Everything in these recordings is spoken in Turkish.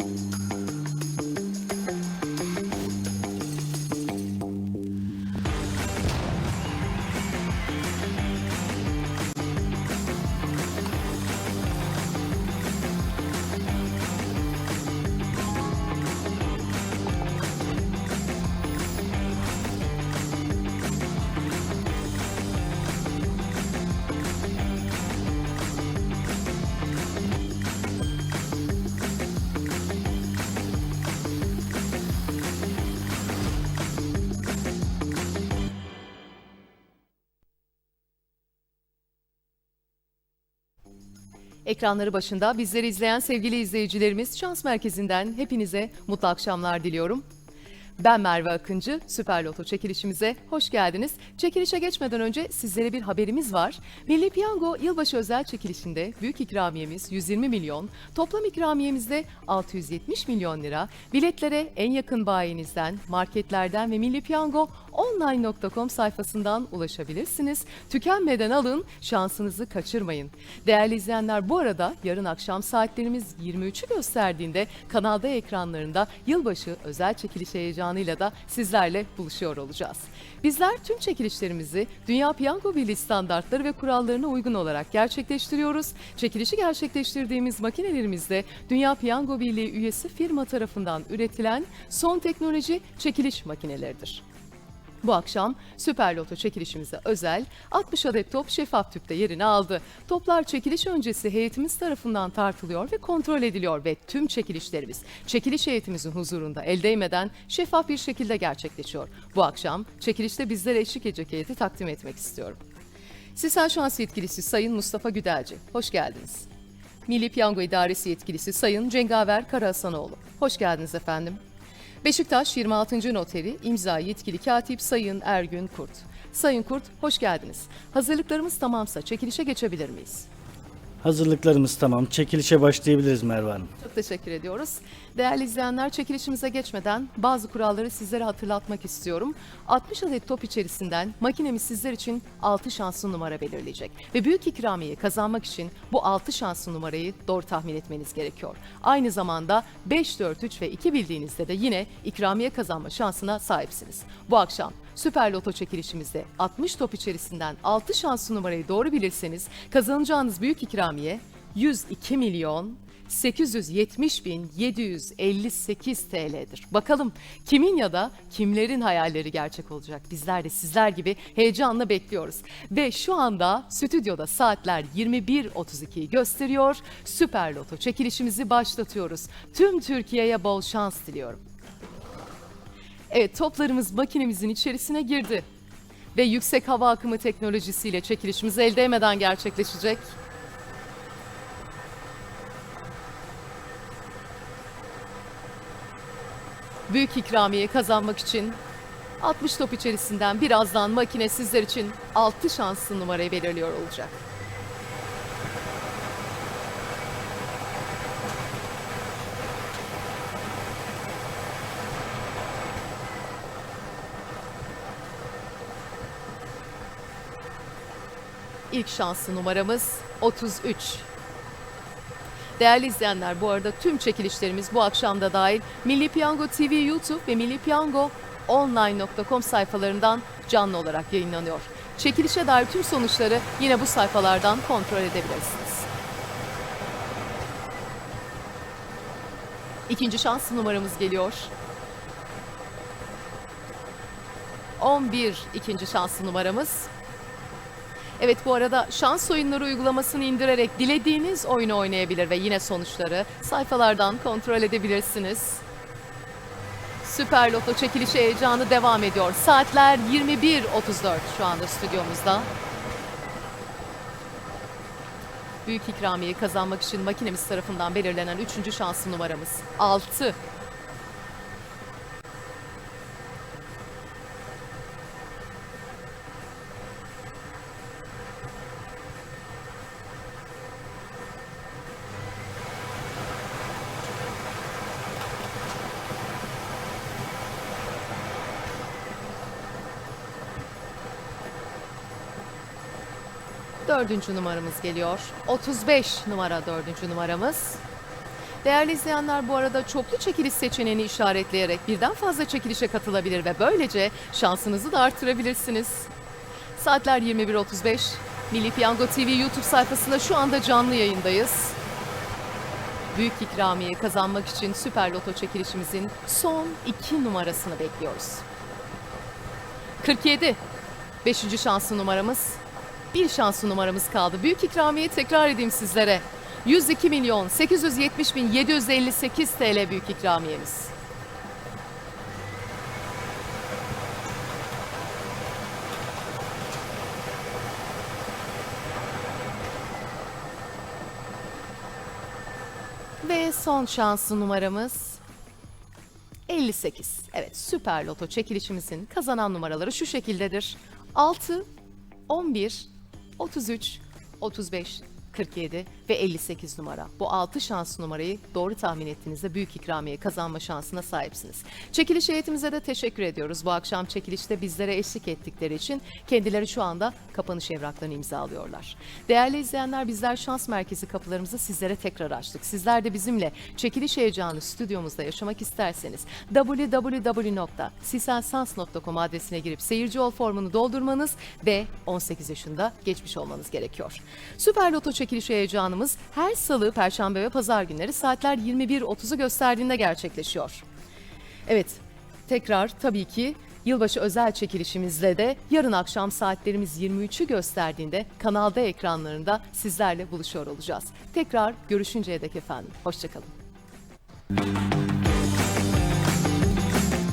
Música Ekranları başında bizleri izleyen sevgili izleyicilerimiz Şans Merkezi'nden hepinize mutlu akşamlar diliyorum. Ben Merve Akıncı, Süper Loto çekilişimize hoş geldiniz. Çekilişe geçmeden önce sizlere bir haberimiz var. Milli Piyango yılbaşı özel çekilişinde büyük ikramiyemiz 120 milyon, toplam ikramiyemizde 670 milyon lira. Biletlere en yakın bayinizden, marketlerden ve Milli Piyango online.com sayfasından ulaşabilirsiniz. Tükenmeden alın, şansınızı kaçırmayın. Değerli izleyenler bu arada yarın akşam saatlerimiz 23'ü gösterdiğinde kanalda ekranlarında yılbaşı özel çekiliş heyecanıyla da sizlerle buluşuyor olacağız. Bizler tüm çekilişlerimizi Dünya Piyango Birliği standartları ve kurallarına uygun olarak gerçekleştiriyoruz. Çekilişi gerçekleştirdiğimiz makinelerimizde Dünya Piyango Birliği üyesi firma tarafından üretilen son teknoloji çekiliş makineleridir. Bu akşam Süper Loto çekilişimize özel 60 adet top şeffaf tüpte yerini aldı. Toplar çekiliş öncesi heyetimiz tarafından tartılıyor ve kontrol ediliyor ve tüm çekilişlerimiz çekiliş heyetimizin huzurunda el değmeden şeffaf bir şekilde gerçekleşiyor. Bu akşam çekilişte bizlere eşlik edecek heyeti takdim etmek istiyorum. Sisal Şans Yetkilisi Sayın Mustafa Güdelci, hoş geldiniz. Milli Piyango İdaresi Yetkilisi Sayın Cengaver Karahasanoğlu, hoş geldiniz efendim. Beşiktaş 26. Noteri imza yetkili katip Sayın Ergün Kurt. Sayın Kurt hoş geldiniz. Hazırlıklarımız tamamsa çekilişe geçebilir miyiz? Hazırlıklarımız tamam. Çekilişe başlayabiliriz Merve Hanım. Çok teşekkür ediyoruz. Değerli izleyenler çekilişimize geçmeden bazı kuralları sizlere hatırlatmak istiyorum. 60 adet top içerisinden makinemiz sizler için 6 şanslı numara belirleyecek. Ve büyük ikramiyeyi kazanmak için bu 6 şanslı numarayı doğru tahmin etmeniz gerekiyor. Aynı zamanda 5, 4, 3 ve 2 bildiğinizde de yine ikramiye kazanma şansına sahipsiniz. Bu akşam Süper Loto çekilişimizde 60 top içerisinden 6 şanslı numarayı doğru bilirseniz kazanacağınız büyük ikramiye 102 milyon 870 bin 758 TL'dir. Bakalım kimin ya da kimlerin hayalleri gerçek olacak? Bizler de sizler gibi heyecanla bekliyoruz. Ve şu anda stüdyoda saatler 21.32'yi gösteriyor. Süper Loto çekilişimizi başlatıyoruz. Tüm Türkiye'ye bol şans diliyorum. Evet toplarımız makinemizin içerisine girdi. Ve yüksek hava akımı teknolojisiyle çekilişimiz el değmeden gerçekleşecek. Büyük ikramiye kazanmak için 60 top içerisinden birazdan makine sizler için 6 şanslı numarayı belirliyor olacak. İlk şanslı numaramız 33. Değerli izleyenler bu arada tüm çekilişlerimiz bu akşam da dahil Milli Piyango TV YouTube ve Milli Piyango online.com sayfalarından canlı olarak yayınlanıyor. Çekilişe dair tüm sonuçları yine bu sayfalardan kontrol edebilirsiniz. İkinci şans numaramız geliyor. 11 ikinci şanslı numaramız. Evet bu arada şans oyunları uygulamasını indirerek dilediğiniz oyunu oynayabilir ve yine sonuçları sayfalardan kontrol edebilirsiniz. Süper Loto çekilişi heyecanı devam ediyor. Saatler 21.34 şu anda stüdyomuzda. Büyük ikramiyeyi kazanmak için makinemiz tarafından belirlenen 3. şanslı numaramız 6. Dördüncü numaramız geliyor. 35 numara dördüncü numaramız. Değerli izleyenler bu arada çoklu çekiliş seçeneğini işaretleyerek birden fazla çekilişe katılabilir ve böylece şansınızı da artırabilirsiniz. Saatler 21.35. Milli Piyango TV YouTube sayfasında şu anda canlı yayındayız. Büyük ikramiye kazanmak için Süper Loto çekilişimizin son iki numarasını bekliyoruz. 47. Beşinci şanslı numaramız. Bir şanslı numaramız kaldı. Büyük ikramiye tekrar edeyim sizlere. 102 milyon 870 bin 758 TL büyük ikramiyemiz. Ve son şanslı numaramız 58. Evet Süper Loto çekilişimizin kazanan numaraları şu şekildedir. 6, 11, 33, 35, 47 ve 58 numara. Bu 6 şans numarayı doğru tahmin ettiğinizde büyük ikramiye kazanma şansına sahipsiniz. Çekiliş heyetimize de teşekkür ediyoruz. Bu akşam çekilişte bizlere eşlik ettikleri için kendileri şu anda kapanış evraklarını imzalıyorlar. Değerli izleyenler bizler şans merkezi kapılarımızı sizlere tekrar açtık. Sizler de bizimle çekiliş heyecanı stüdyomuzda yaşamak isterseniz www.siselsans.com adresine girip seyirci ol formunu doldurmanız ve 18 yaşında geçmiş olmanız gerekiyor. Süper Loto çekiliş heyecanımız her salı, perşembe ve pazar günleri saatler 21.30'u gösterdiğinde gerçekleşiyor. Evet, tekrar tabii ki yılbaşı özel çekilişimizle de yarın akşam saatlerimiz 23'ü gösterdiğinde kanalda ekranlarında sizlerle buluşuyor olacağız. Tekrar görüşünceye dek efendim. Hoşçakalın.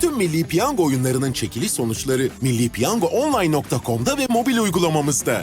Tüm Milli Piyango oyunlarının çekiliş sonuçları millipiyangoonline.com'da ve mobil uygulamamızda.